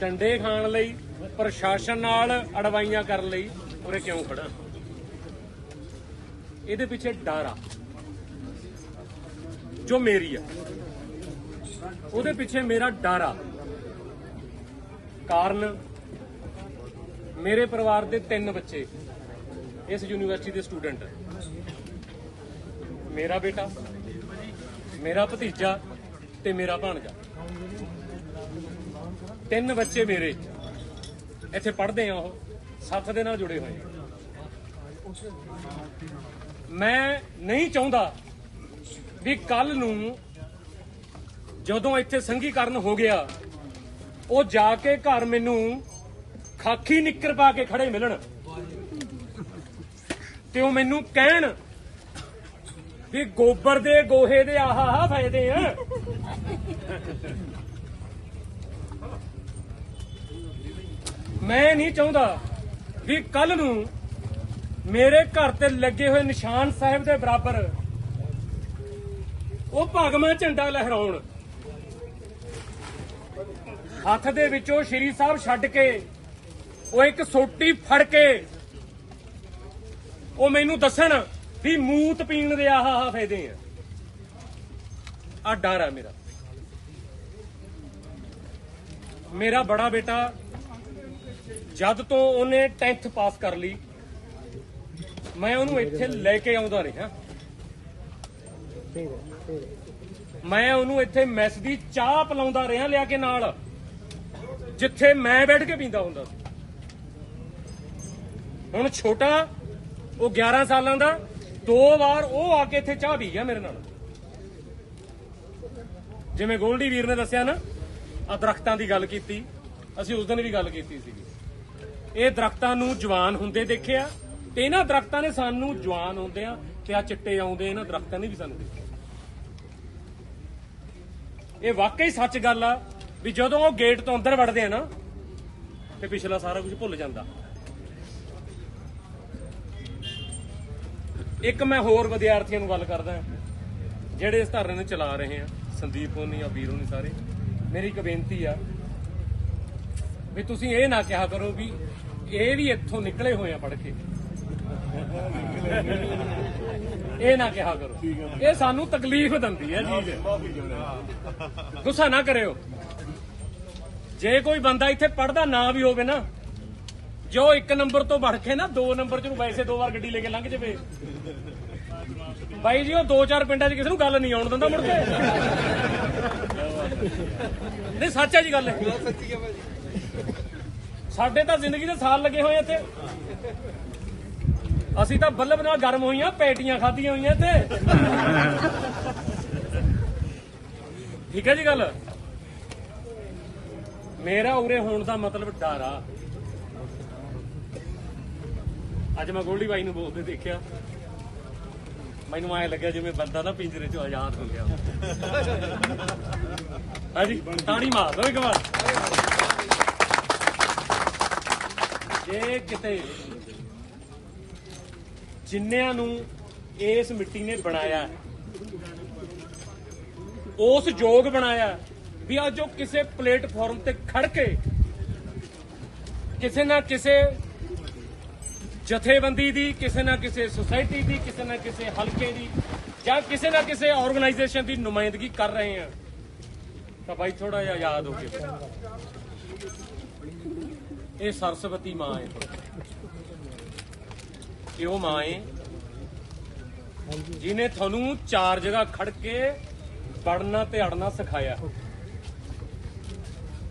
ਡੰਡੇ ਖਾਣ ਲਈ, ਪ੍ਰਸ਼ਾਸਨ ਨਾਲ ਅੜਵਾਈਆਂ ਕਰਨ ਲਈ ਉਰੇ ਕਿਉਂ ਖੜਾ ਇਹਦੇ ਪਿੱਛੇ ਡਰ ਆ। ਜੋ ਮੇਰੀ ਆ, ਉਹਦੇ ਪਿੱਛੇ ਮੇਰਾ ਡਰ ਆ। ਕਾਰਨ, ਮੇਰੇ ਪਰਿਵਾਰ ਦੇ ਤਿੰਨ ਬੱਚੇ, ਇਸ ਯੂਨੀਵਰਸਿਟੀ ਦੇ ਸਟੂਡੈਂਟ ਮੇਰਾ ਬੇਟਾ, ਮੇਰਾ ਭਤੀਜਾ ਤੇ ਮੇਰਾ ਭਾਣਜਾ। ਤਿੰਨ ਬੱਚੇ ਮੇਰੇ। ਇੱਥੇ ਪੜ੍ਹਦੇ ਆ ਉਹ। ਸੱਤ ਦੇ ਨਾਲ ਜੁੜੇ ਹੋਏ ਮੈਂ ਨਹੀਂ ਚਾਹੁੰਦਾ ਵੀ ਕੱਲ ਨੂੰ ਜਦੋਂ ਇੱਥੇ ਸੰਘੀਕਰਨ ਹੋ ਗਿਆ, ਉਹ ਜਾ ਕੇ ਘਰ ਮੈਨੂੰ ਖਾਕੀ ਨਿੱਕਰ ਪਾ ਕੇ ਖੜੇ ਮਿਲਣ। ਤੇ ਉਹ ਮੈਨੂੰ ਕਹਿਣ ਵੀ ਗੋਬਰ ਦੇ ਗੋਹੇ ਦੇ ਆਹਾ ਆਹਾ ਫਾਇਦੇ ਆ। ਮੈਂ ਨਹੀਂ ਚਾਹੁੰਦਾ ਵੀ ਕੱਲ ਨੂੰ ਮੇਰੇ ਘਰ ਤੇ ਲੱਗੇ ਹੋਏ ਨਿਸ਼ਾਨ ਸਾਹਿਬ ਦੇ ਬਰਾਬਰ ਉਹ ਭਗਵਾਂ ਝੰਡਾ ਲਹਿਰਾਉਣ। ਹੱਥ ਦੇ ਵਿੱਚੋਂ ਸ਼੍ਰੀ ਸਾਹਿਬ ਛੱਡ ਕੇ, ਉਹ ਇੱਕ ਸੋਟੀ ਫੜ ਕੇ ਉਹ ਮੈਨੂੰ ਦੱਸਣ ਵੀ ਮੂਤ ਪੀਣ ਦੇ ਆਹ ਆਹ ਫਾਇਦੇ ਆ। ਆ ਡਰ ਆ ਮੇਰਾ। ਮੇਰਾ ਬੜਾ ਬੇਟਾ ਜਦ ਤੋਂ ਉਹਨੇ 10th ਪਾਸ ਕਰ ਲਈ, ਮੈਂ ਉਹਨੂੰ ਇੱਥੇ ਲੈ ਕੇ ਆਉਂਦਾ ਰਿਹਾ। ਮੈਂ ਉਹਨੂੰ ਇੱਥੇ ਮੈਸ ਦੀ ਚਾਹ ਪਿਲਾਉਂਦਾ ਰਿਹਾ ਲਿਆ ਕੇ ਨਾਲ, ਜਿੱਥੇ ਮੈਂ ਬੈਠ ਕੇ ਪੀਂਦਾ ਹੁੰਦਾ ਸੀ। ਹੁਣ ਛੋਟਾ, ਉਹ 11 ਸਾਲਾਂ ਦਾ, ਦੋ ਵਾਰ ਉਹ ਆ ਕੇ ਇੱਥੇ ਚਾਹ ਪੀ ਗਿਆ ਮੇਰੇ ਨਾਲ। ਜਿਵੇਂ ਗੋਲਡੀ ਵੀਰ ਨੇ ਦੱਸਿਆ ਨਾ ਆ ਦਰਖਤਾਂ ਦੀ ਗੱਲ ਕੀਤੀ, ਅਸੀਂ ਉਸ ਦਿਨ ਵੀ ਗੱਲ ਕੀਤੀ ਸੀਗੀ। ਇਹ ਦਰਖਤਾਂ ਨੂੰ ਜਵਾਨ ਹੁੰਦੇ ਦੇਖਿਆ ਤੇ ਇਹਨਾਂ ਦਰਖਤਾਂ ਨੇ ਸਾਨੂੰ ਜਵਾਨ ਹੁੰਦਿਆਂ ਤੇ ਆ ਚਿੱਟੇ ਆਉਂਦੇ ਇਹਨਾਂ ਦਰਖਤਾਂ ਨੇ ਵੀ ਸਾਨੂੰ ਦੇਖਿਆ। ਇਹ ਵਾਕਈ ਸੱਚ ਗੱਲ ਆ ਵੀ ਜਦੋਂ ਉਹ ਗੇਟ ਤੋਂ ਅੰਦਰ ਵੜਦੇ ਆ ਨਾ, ਤੇ ਪਿਛਲਾ ਸਾਰਾ ਕੁਝ ਭੁੱਲ ਜਾਂਦਾ। ਇੱਕ ਮੈਂ ਹੋਰ ਵਿਦਿਆਰਥੀਆਂ ਨੂੰ ਗੱਲ ਕਰਦਾ ਜਿਹੜੇ ਇਸ ਧਰਨੇ ਨੂੰ ਚਲਾ ਰਹੇ ਆ, ਸੰਦੀਪ ਹੋਣੀ ਆ, ਵੀਰ ਹੋਣੀ ਸਾਰੇ। ਮੇਰੀ ਇੱਕ ਬੇਨਤੀ ਆ ਵੀ ਤੁਸੀਂ ਇਹ ਨਾ ਕਿਹਾ ਕਰੋ ਵੀ ਇਹ ਵੀ ਇੱਥੋਂ ਨਿਕਲੇ ਹੋਏ ਆ ਪੜ ਕੇ। ਇਹ ਨਾ ਕਿਹਾ ਕਰੋ। ਇਹ ਸਾਨੂੰ ਤਕਲੀਫ ਦਿੰਦੀ ਹੈ ਚੀਜ਼ ਗੁੱਸਾ ਨਾ ਕਰਿਓ। ਜੇ ਕੋਈ ਬੰਦਾ ਇੱਥੇ ਪੜਦਾ ਨਾ ਵੀ ਹੋਵੇ ਨਾ ਜੋ ਇੱਕ ਨੰਬਰ ਤੋਂ ਵੜ ਕੇ ਨਾ ਦੋ ਨੰਬਰ ਚ ਨੂੰ ਵੈਸੇ ਦੋ ਵਾਰ ਗੱਡੀ ਲੈ ਕੇ ਲੰਘ ਜਾਵੇ। ਬਾਈ ਜੀ ਉਹ ਦੋ ਚਾਰ ਪਿੰਡਾਂ 'ਚ ਕਿਸੇ ਨੂੰ ਗੱਲ ਨਹੀਂ ਆਉਣ ਦਿੰਦਾ ਮੁੜ ਕੇ। ਨਹੀਂ ਸੱਚ ਹੈ ਜੀ ਗੱਲ ਇਹ। ਸੱਚੀ ਹੈ ਭਾਜੀ। ਸਾਡੇ ਤਾਂ ਜ਼ਿੰਦਗੀ ਦੇ ਸਾਲ ਲੱਗੇ ਹੋਏ ਆ ਇੱਥੇ। ਅਸੀਂ ਤਾਂ ਬੱਲਬ ਨਾਲ ਗਰਮ ਹੋਈਆਂ, ਪੇਟੀਆਂ ਖਾਧੀਆਂ ਹੋਈਆਂ ਇੱਥੇ। ਠੀਕ ਹੈ ਜੀ ਗੱਲ? ਮੇਰਾ ਉਰੇ ਹੋਣ ਦਾ ਮਤਲਬ ਡਰ ਆ। ਅੱਜ ਮੈਂ ਗੋਲਡੀ ਬਾਈ ਨੂੰ ਬੋਲਦੇ ਦੇਖਿਆ। ਮੈਨੂੰ ਐ ਲੱਗਿਆ ਜਿਵੇਂ ਬੰਦਾ ਨਾ ਪਿੰਜਰੇ ਚੋਂ ਆਜ਼ਾਦ ਹੋ ਗਿਆ। ਹਾਂਜੀ ਤਾੜੀ ਮਾਰ ਦੋ ਇੱਕ ਵਾਰ। ਜੇ ਕਿਤੇ ਜਿੰਨਿਆਂ ਨੂੰ ਇਸ ਮਿੱਟੀ ਨੇ ਬਣਾਇਆ, ਉਸ ਯੋਗ ਬਣਾਇਆ ਵੀ ਅੱਜ ਉਹ ਕਿਸੇ ਪਲੇਟਫਾਰਮ ਤੇ ਖੜ ਕੇ ਕਿਸੇ ਨਾ ਕਿਸੇ ਜਥੇਬੰਦੀ ਦੀ, ਕਿਸੇ ਨਾ ਕਿਸੇ ਸੁਸਾਇਟੀ ਦੀ, ਕਿਸੇ ਨਾ ਕਿਸੇ ਹਲਕੇ ਦੀ ਜਾਂ ਕਿਸੇ ਨਾ ਕਿਸੇ ਆਰਗੇਨਾਈਜੇਸ਼ਨ ਦੀ ਨੁਮਾਇੰਦਗੀ ਕਰ ਰਹੇ ਆ ਤਾਂ ਬਾਈ ਥੋੜਾ ਜਿਹਾ ਯਾਦ ਹੋ ਕੇ ਇਹ ਸਰਸਵਤੀ ਮਾਂ ਹੈ। ਇਹ ਉਹ ਮਾਂ ਹੈ। ਜਿਨੇ ਤੁਹਾਨੂੰ ਚਾਰ ਜਗ੍ਹਾ ਖੜ ਕੇ ਪੜਨਾ ਤੇ ਅੜਨਾ ਸਿਖਾਇਆ।